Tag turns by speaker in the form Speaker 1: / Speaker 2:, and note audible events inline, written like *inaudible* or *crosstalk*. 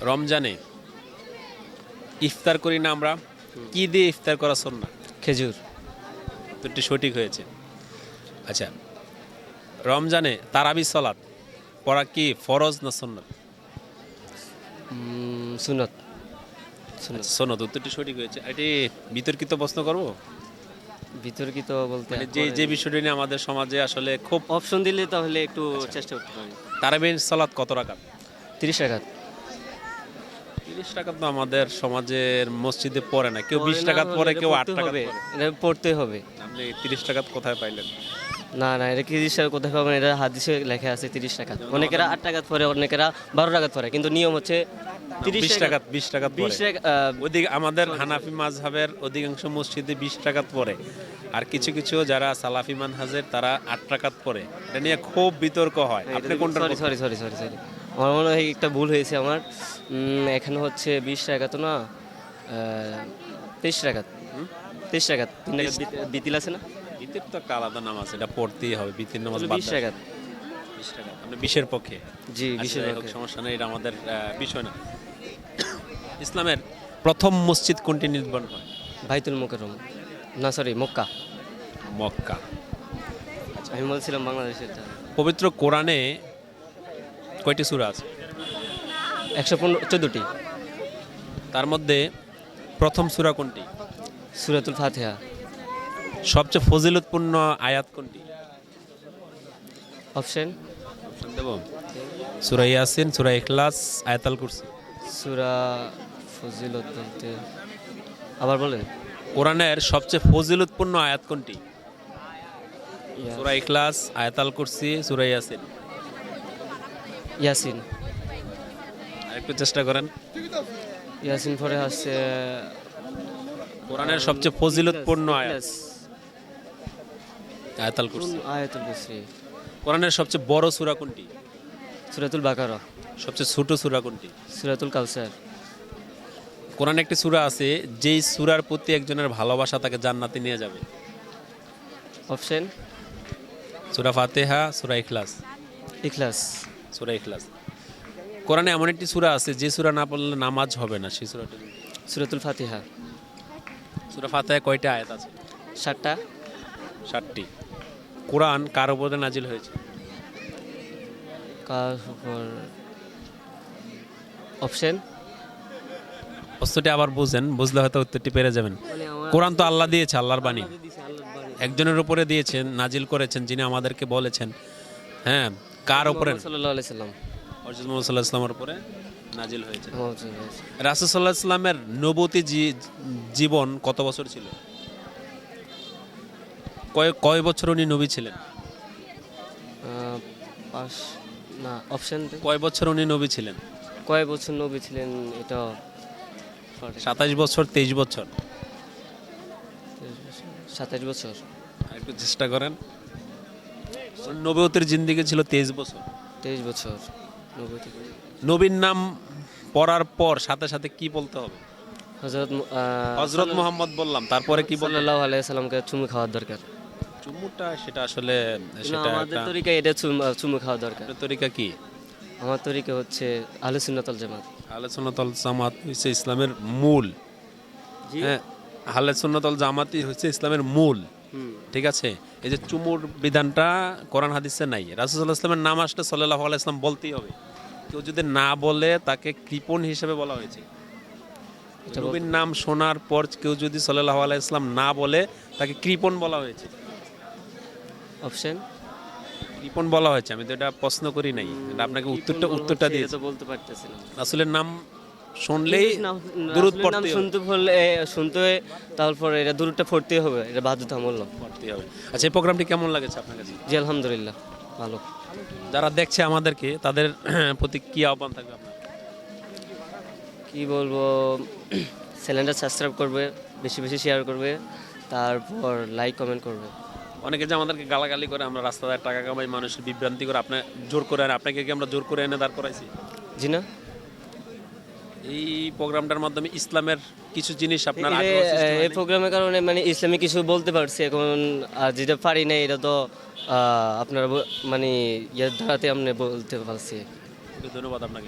Speaker 1: রমজানে ইফতার করি না আমরা। কি দিয়ে ইফতার করা না
Speaker 2: খেজুর।
Speaker 1: দুটি সঠিক হয়েছে। আচ্ছা রমজানে তারাবি সলাৎ পড়া কি ফরজ না সন্ন্যত
Speaker 2: সুনত
Speaker 1: আচ্ছা উত্তরটি সঠিক হয়েছে। এটি বিতর্কিত প্রশ্ন করব?
Speaker 2: বিতর্কিত বলতে
Speaker 1: মানে যে যে বিষয়টি নিয়ে আমাদের সমাজে আসলে খুব
Speaker 2: অপশন দিলে তাহলে একটু চেষ্টা করতে পারি।
Speaker 1: তারাবি সলাৎ কত রাকাত?
Speaker 2: তিরিশ টাকা
Speaker 1: তিরিশ টাকা তো আমাদের সমাজের মসজিদে পড়ে না। কেউ বিশ টাকা পরে কেউ আট টাকা পরে
Speaker 2: এটা পড়তে হবে।
Speaker 1: আপনি তিরিশ টাকা কোথায় পাইলেন?
Speaker 2: না না এটা তিরিশ টাকা কোথায় পাবেন এটা হাদিসে লেখা আছে তিরিশ টাকা। অনেকেরা আট টাকা পরে অনেকেরা বারো টাকা পরে কিন্তু নিয়ম হচ্ছে তিরিশ
Speaker 1: টাকা বিশ টাকা
Speaker 2: বিশ টাকা
Speaker 1: আমাদের হানাফি মাযহাবের অধিকাংশ মসজিদে বিশ টাকা পরে আর কিছু কিছু যারা সালাফি মানহাজের তারা আট টাকাত পরে এটা নিয়ে খুব বিতর্ক হয়। আপনি কোনটা
Speaker 2: sorry sorry sorry sorry sorry আমার মনে হয় একটা ভুল হয়েছে আমার। এখানে হচ্ছে বিশ টাকা তো না তেইশ টাকা। তেইশ টাকা তিন টাকা বিতিল আছে না?
Speaker 1: বিতির তো একটা আলাদা নাম আছে এটা পড়তেই হবে বিতির নামাজ বাদ
Speaker 2: বিশ টাকা।
Speaker 1: বিশ টাকা আপনি বিশের পক্ষে।
Speaker 2: জি
Speaker 1: আচ্ছা,
Speaker 2: বিশের পক্ষে।
Speaker 1: সমস্যা নেই এটা আমাদের বিষয় না। ইসলামের প্রথম মসজিদ কোনটি নির্মাণ হয়?
Speaker 2: বাইতুল মোকাররম। না সরি মক্কা।
Speaker 1: মক্কা।
Speaker 2: আমি বলছিলাম বাংলাদেশের
Speaker 1: পবিত্র কোরআনে কয়টি সূরা আছে?
Speaker 2: একশো পনেরো চোদ্দোটি।
Speaker 1: তার মধ্যে প্রথম সুরা কোনটি?
Speaker 2: সুরাতুল ফাতিহা।
Speaker 1: সবচেয়ে ফজিলতপূর্ণ আয়াত কোনটি?
Speaker 2: অপশন?
Speaker 1: অপশন দেব। সূরা ইয়াসিন সূরা ইখলাস আয়াতাল কুরসি।
Speaker 2: সুরা ফজিলত বলতে আবার বলেন।
Speaker 1: কোরআনের সবচেয়ে ফজিলতপূর্ণ আয়াত কোনটি? সুরা ইখলাস আয়াতাল কুরসি সূরা ইয়াসিন।
Speaker 2: ইয়াসিন।
Speaker 1: আরেকটু চেষ্টা করেন।
Speaker 2: ইয়াসিন পরে হচ্ছে
Speaker 1: কোরআনের সবচেয়ে ফজিলতপূর্ণ আয়াত। আয়াতাল কুরসি।
Speaker 2: আয়াতুল কুসরি
Speaker 1: কোরআনের সবচেয়ে বড় সূরা কোনটি?
Speaker 2: সুরাতুল বাকারা।
Speaker 1: সবচেয়ে ছোট সূরা কোনটি?
Speaker 2: সুরাতুল কাউসার।
Speaker 1: কোরআনে একটি সূরা আছে যেই সূরার প্রতি একজনের ভালোবাসা তাকে জান্নাতে নিয়ে যাবে।
Speaker 2: অপশন?
Speaker 1: সূরা ফাতিহা সূরা ইখলাস।
Speaker 2: ইখলাস।
Speaker 1: সূরা ইখলাস। কোরআনে এমন একটি সূরা আছে যে সূরা না পড়লে নামাজ হবে না সেই সূরাটি।
Speaker 2: সুরাতুল ফাতিহা।
Speaker 1: সূরা ফাতিহায় কয়টা আয়াত আছে?
Speaker 2: সাতটা।
Speaker 1: ষাটটি কোরআন কার উপরে নাজিল হয়েছে?
Speaker 2: কার উপর? অপশন?
Speaker 1: প্রশ্নটি আবার বুঝেন বুঝলে হয়তো উত্তরটি পেরে যাবেন। কোরআন তো আল্লাহ দিয়েছে আল্লাহর বাণী। একজনের উপরে দিয়েছেন নাজিল করেছেন যিনি আমাদেরকে বলেছেন। হ্যাঁ কার উপরে?
Speaker 2: সাল্লাহ সাল্লাম।
Speaker 1: হজরত মোহাম্মদ সাল্লাহ ইসলামের উপরে নাজিল হয়েছে। রাসুল সাল্লাহ ইসলামের নবতী জীবন কত বছর ছিল? কয় কয় বছর উনি নবী ছিলেন?
Speaker 2: পাঁচ না অপশন
Speaker 1: কয় বছর উনি নবী ছিলেন?
Speaker 2: কয় বছর নবী ছিলেন এটা?
Speaker 1: সাতাইশ বছর তেইশ বছর।
Speaker 2: সাতাশ বছর।
Speaker 1: একটু চেষ্টা করেন। নবতের জিন্দিগি ছিল তেইশ বছর।
Speaker 2: তেইশ বছর
Speaker 1: নবীর নাম পড়ার পর সাথে সাথে কি বলতে হবে?
Speaker 2: হজরত
Speaker 1: হজরত মোহাম্মদ বললাম তারপরে কি বললাম
Speaker 2: সাল্লাহ আলাইসাল্লামকে চুমু খাওয়ার দরকার।
Speaker 1: চুমুটা সেটা আসলে সেটা
Speaker 2: আমাদের তরিকা এটা চুম- খাওয়া দরকার।
Speaker 1: তরিকা কি?
Speaker 2: আমার তরিকা হচ্ছে আলু সুন্নাতল জামাত।
Speaker 1: আলোচনাতল জামাত হচ্ছে ইসলামের মূল। হ্যাঁ আহলে সুন্নতল জামাতই হচ্ছে ইসলামের মূল। ঠিক আছে? এই যে চুমুর বিধানটা কোরআন হাদিসে নাই। রাসুল্লাহ ইসলামের নাম আসলে সাল্লাহ ইসলাম বলতেই হবে। কেউ যদি না বলে তাকে কৃপণ হিসেবে বলা হয়েছে। নবীর নাম শোনার পর কেউ যদি সাল্লাহ ইসলাম না বলে তাকে কৃপণ বলা হয়েছে।
Speaker 2: অপশন?
Speaker 1: কৃপণ বলা হয়েছে। আমি তো এটা প্রশ্ন করি নাই। এটা আপনাকে উত্তরটা উত্তরটা দিয়ে
Speaker 2: বলতে পারতেছি না।
Speaker 1: রাসুলের নাম শুনলেই দূরত পড়তে
Speaker 2: শুনতে হলে শুনতে তারপর এটা দূরটা পড়তে হবে এটা বাধ্যতামূলক।
Speaker 1: পড়তে হবে। আচ্ছা এই প্রোগ্রামটি কেমন লাগেছে আপনার কাছে?
Speaker 2: জি আলহামদুলিল্লাহ ভালো।
Speaker 1: যারা দেখছে আমাদেরকে তাদের *clears throat* প্রতি কি আহ্বান থাকবে আপনার?
Speaker 2: কি বলব *clears throat* চ্যানেলটা সাবস্ক্রাইব করবে বেশি বেশি শেয়ার করবে তারপর লাইক কমেন্ট করবে।
Speaker 1: অনেকে যে আমাদেরকে গালাগালি করে আমরা রাস্তায় টাকা কামাই মানুষের বিভ্রান্তি করে আপনার জোর করে আনে আপনাকে কি আমরা জোর করে এনে দাঁড় করাইছি?
Speaker 2: জি না?
Speaker 1: এই প্রোগ্রামটার মাধ্যমে ইসলামের কিছু জিনিস আপনার
Speaker 2: এই-? প্রোগ্রামের কারণে মানে ইসলামে কিছু বলতে পারছি এখন আর যেটা পারি না এটা তো আপনার মানে ইয়ের ধারাতে আপনি বলতে পারছি
Speaker 1: ধন্যবাদ আপনাকে